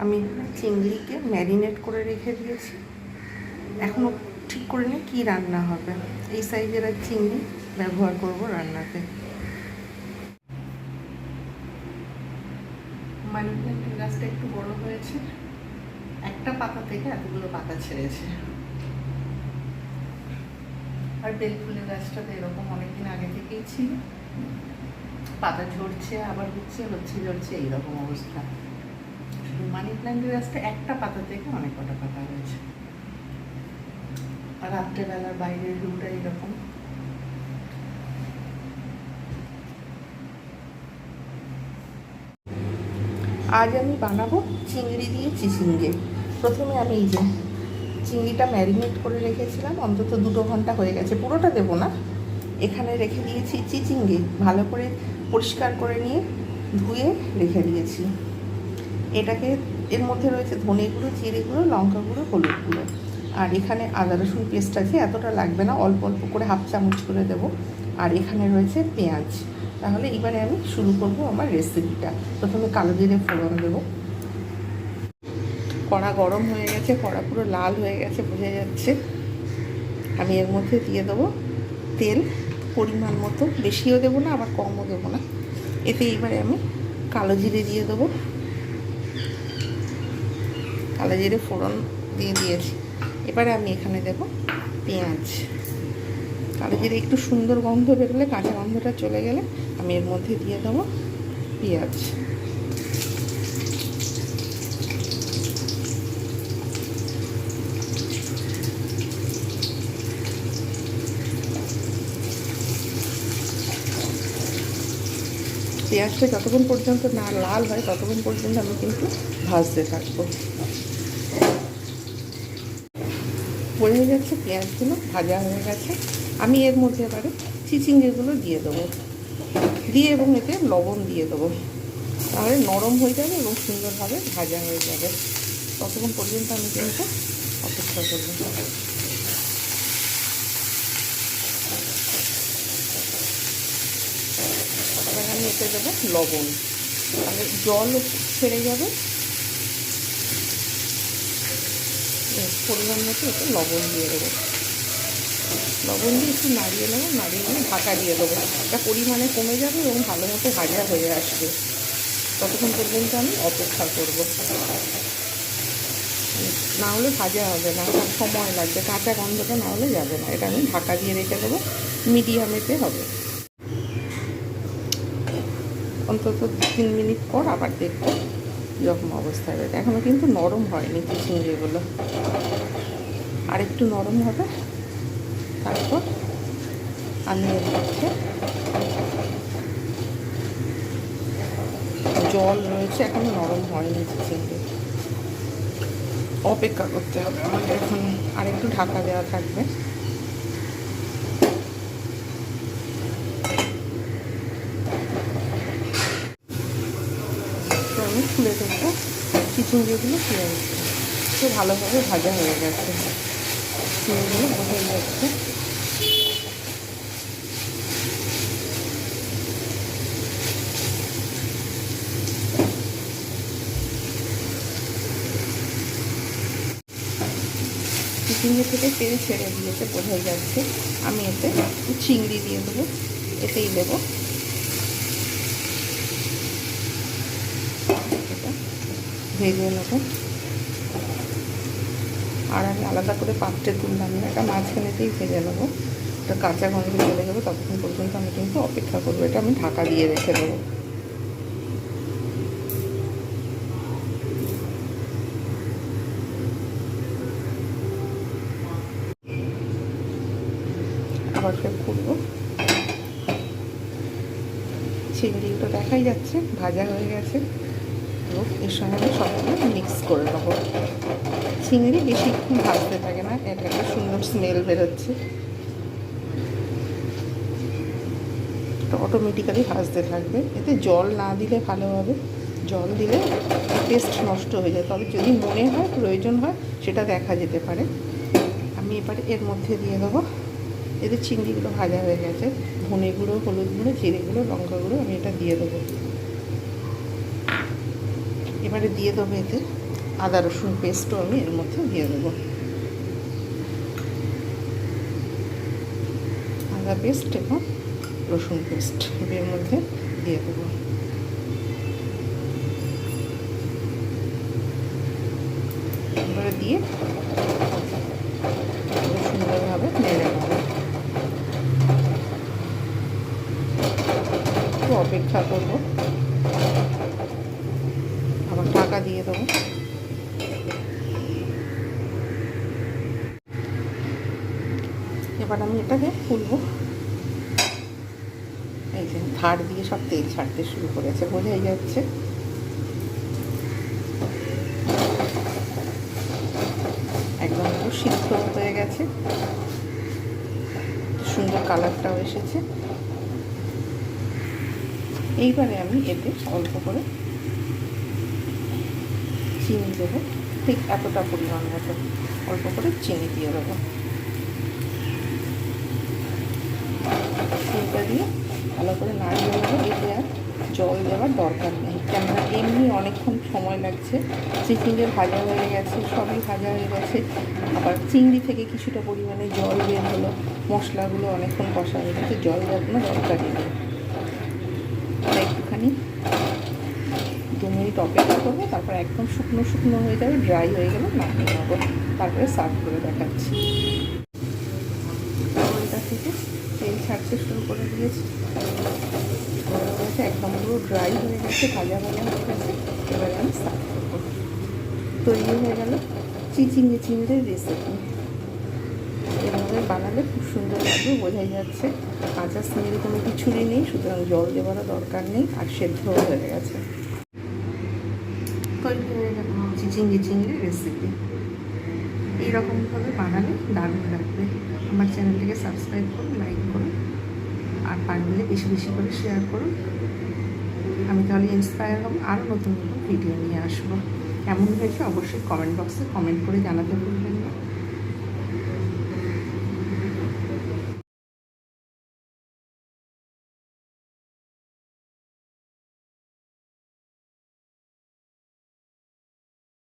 আমি চিংড়িকে ম্যারিনেট করে রেখে দিয়েছি। এখনও ঠিক করে নিই কী রান্না হবে। এই সাইজের আর চিংড়ি ব্যবহার করব রান্নাতে। মানি প্ল্যান্টের গাছটা একটু বড় হয়েছে। একটা পাতা থেকে এতগুলো পাতা ছেড়েছে। আর বেল ফুলের গাছটাতে এরকম অনেকদিন আগে থেকেই ছিল। পাতা ঝরছে, আবার হচ্ছে হচ্ছে, ঝরছে, এইরকম অবস্থা। মানি প্ল্যান্টের গাছটা একটা পাতা থেকে অনেক কটা পাতা হয়েছে আর রাত্রেবেলা বাইরের রুমটা এরকম। আজ আমি বানাবো চিংড়ি দিয়ে চিচিঙ্গে। প্রথমে আমি এই যে চিংড়িটা ম্যারিনেট করে রেখেছিলাম, অন্তত দুটো ঘণ্টা হয়ে গেছে। পুরোটা দেবো না। এখানে রেখে দিয়েছি চিচিঙ্গে। ভালো করে পরিষ্কার করে নিয়ে ধুয়ে রেখে দিয়েছি। এটাকে এর মধ্যে রয়েছে ধনে গুঁড়ো, জিরে গুঁড়ো, লঙ্কা গুঁড়ো, হলুদ গুঁড়ো। আর এখানে আদা রসুন পেস্ট আছে, এতটা লাগবে না, অল্প অল্প করে হাফ চামচ করে দেবো। আর এখানে রয়েছে পেঁয়াজ। তাহলে এবারে আমি শুরু করব আমার রেসিপিটা প্রথমে কালো জিরে ফোড়ন দেবো। কড়া গরম হয়ে গেছে, কড়া পুরো লাল হয়ে গেছে, বোঝা যাচ্ছে। আমি এর মধ্যে দিয়ে দেবো তেল। পরিমাণ মতো, বেশিও দেবো না, আবার কমও দেবো না। এতে এবারে আমি কালো জিরে দিয়ে দেবো। কালো জিরে ফোড়ন দিয়ে দিয়েছি। এবারে আমি এখানে দেব পেঁয়াজ। কালো জিরে একটু সুন্দর গন্ধ বেরোলে, কাঁচা গন্ধটা চলে গেলে আমি এর মধ্যে দিয়ে দেবো পেঁয়াজ। পেঁয়াজটা যতক্ষণ পর্যন্ত না লাল হয়, ততক্ষণ পর্যন্ত আমি কিন্তু ভাজতে থাকব। বোঝা যাচ্ছে পেঁয়াজগুলো ভাজা হয়ে গেছে। আমি এর মধ্যে এবারে চিচিঙ্গেগুলো দিয়ে দেবো। দিয়ে এবং এতে লবণ দিয়ে দেবো। তাহলে নরম হয়ে যাবে এবং সুন্দরভাবে ভাজা হয়ে যাবে। ততক্ষণ পর্যন্ত আমি কিন্তু অপেক্ষা করব। আমি এতে দেবো লবণ। তাহলে জল ছেড়ে যাবে। পরিমাণ মতো একটু লবণ দিয়ে দেবো। লবণ দিয়ে একটু নাড়িয়ে নেব, নাড়িয়ে নিয়ে ঢাকা দিয়ে দেবো। এটা পরিমাণে কমে যাবে এবং ভালো মতো ভাজা হয়ে আসবে। ততক্ষণ পর্যন্ত আমি অপেক্ষা করব। না হলে ভাজা হবে না সময় লাগবে, কাঁচা গন্ধটা না হলে যাবে না। এটা আমি ঢাকা দিয়ে রেখে দেবো মিডিয়ামেতে হবে। অন্তত দু তিন মিনিট পর আবার দেখব। যখন অবস্থায় রয়েছে। এখনও কিন্তু নরম হয়নি চিচিঙ্গিগুলো আর একটু নরম হবে। তারপর আমি মধ্যে জল রয়েছে। এখন নরম হয়নি চিচিঙ্গি অপেক্ষা করতে হবে। আমাকে এখন আর একটু ঢাকা দেওয়া থাকবে তো আমি খুলে দেখব চিচিঙ্গিগুলো পেঁয়াজ তো ভালোভাবে ভাজা হয়ে গেছে। চিংড়িগুলো বোঝাই যাচ্ছে চিচিঙ্গি থেকে তেল ছেড়ে দিয়েছে, বোঝাই যাচ্ছে। আমি এতে চিংড়ি দিয়ে দেবো। এতেই দেবো। ভেজে নেব আর আমি আলাদা করে পাত্রে তুললাম না এটা মাঝখানেতেই ভেজে নেব। এটা কাঁচা গন্ধ চলে যাবে ততক্ষণ পর্যন্ত আমি কিন্তু অপেক্ষা করব, এটা আমি ঢাকা দিয়ে রেখে দেবো। আবার ফের খুলবো চিংড়িগুলো দেখাই যাচ্ছে, ভাজা হয়ে গেছে। এবং এর সঙ্গে সবগুলো মিক্স করে নেব। চিংড়ি বেশিক্ষণ ভাজতে থাকে না এটা একটা সুন্দর স্মেল বেরোচ্ছে। অটোমেটিক্যালি ভাজতে থাকবে। এতে জল না দিলে ভালো হবে। জল দিলে টেস্ট নষ্ট হয়ে যায়। তবে যদি মনে হয়, প্রয়োজন হয়, সেটা দেখা যেতে পারে। আমি এবারে এর মধ্যে দিয়ে দেবো। এতে চিংড়িগুলো ভাজা হয়ে গেছে। ধনে গুঁড়ো, হলুদ গুঁড়ো, জিরে গুঁড়ো, লঙ্কা গুঁড়ো আমি এটা দিয়ে দেবো। এবারে দিয়ে দেবো এতে আদা, রসুন পেস্টও আমি এর মধ্যে দিয়ে দেবো। আদা পেস্ট এবং রসুন পেস্ট এর মধ্যে দিয়ে দেবো। এবারে দিয়ে সুন্দরভাবে নেড়ে নেব। একটু অপেক্ষা করব। দিয়ে দেবো। এবার আমি এটাকে খুলবো। এই যে ধার দিয়ে সব তেল ছাড়তে শুরু করেছে বোঝাই যাচ্ছে। একদম পুরো সিদ্ধ হয়ে গেছে। সুন্দর কালারটাও এসেছে। এইবারে আমি এতে অল্প করে চিনি দেবো। ঠিক এতটা পরিমাণ মতো অল্প করে চিনি দিয়ে দেবো। চিনিটা দিয়ে ভালো করে নাড়িয়ে দেবো এতে আর জল দেওয়ার দরকার নেই। কেননা এমনি অনেকক্ষণ সময় লাগছে। চিচিঙ্গে ভাজা হয়ে গেছে, সবই ভাজা হয়ে গেছে। আবার চিংড়ি থেকে কিছুটা পরিমাণে জল বের হলো। মশলাগুলো অনেকক্ষণ কষা হয়ে গেছে। জল দেওয়ার কোনো দরকারই নেই। মিনিট অপেক্ষা করব তারপর একদম শুকনো শুকনো হয়ে যাবে ড্রাই হয়ে গেলে নামিয়ে নেব। তারপরে সার্ভ করে দেখাচ্ছি। তেল ছাড়তে শুরু করে দিয়েছি। একদম পুরো ড্রাই হয়ে গেছে, ভাজা ভাজা হয়ে গেছে। এবারে আমি সার্ভ করব। তৈরি হয়ে গেল চিচিঙ্গে চিংড়ির রেসিপি এভাবে বানালে খুব সুন্দর লাগবে, বোঝাই যাচ্ছে। কাঁচা স্মেল কোনো কিছুরই নেই, সুতরাং জল দেওয়ারও দরকার নেই, আর সেদ্ধ হয়ে গেছে। তৈরি চিচিঙ্গি চিংড়ি রেসিপি এইরকমভাবে বানালে দারুণ লাগবে। আমার চ্যানেলটিকে সাবস্ক্রাইব করুন লাইক করুন, আর পারলে বেশি বেশি করে শেয়ার করুন। আমি তাহলে ইন্সপায়ার হব, আরও নতুন নতুন ভিডিও নিয়ে আসব। কেমন হয়েছে অবশ্যই কমেন্ট বক্সে কমেন্ট করে জানাতে ভুলবেন না।